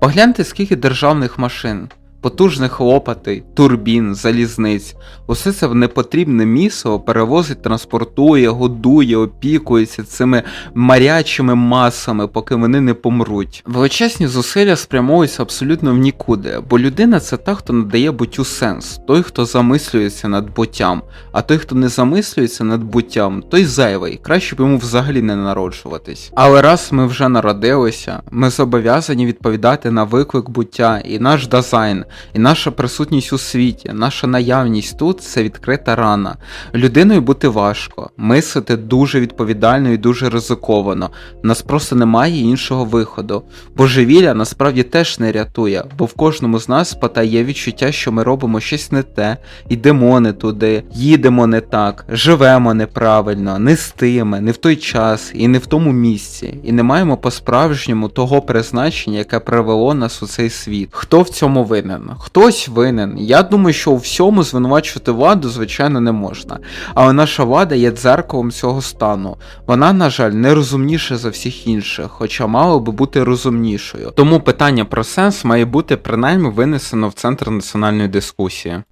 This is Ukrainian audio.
Погляньте, скільки державних машин, потужних лопатей, турбін, залізниць. Усе це в непотрібне місто перевозить, транспортує, годує, опікується цими марячими масами, поки вони не помруть. Величезні зусилля спрямовуються абсолютно в нікуди, бо людина це та, хто надає буттю сенс, той, хто замислюється над буттям, а той, хто не замислюється над буттям, той зайвий, краще б йому взагалі не народжуватись. Але раз ми вже народилися, ми зобов'язані відповідати на виклик буття і наш дизайн, і наша присутність у світі, наша наявність тут це відкрита рана. Людиною бути важко, мислити дуже відповідально і дуже ризиковано. У нас просто немає іншого виходу. Божевілля насправді теж не рятує, бо в кожному з нас потає відчуття, що ми робимо щось не те, йдемо не туди, їдемо не так, живемо неправильно, не з тими, не в той час і не в тому місці, і не маємо по-справжньому того призначення, яке привело нас у цей світ. Хто в цьому винен? Хтось винен. Я думаю, що у всьому звинувачувати владу, звичайно, не можна. Але наша влада є дзеркалом цього стану. Вона, на жаль, не розумніша за всіх інших, хоча мала би бути розумнішою. Тому питання про сенс має бути принаймні винесено в центр національної дискусії.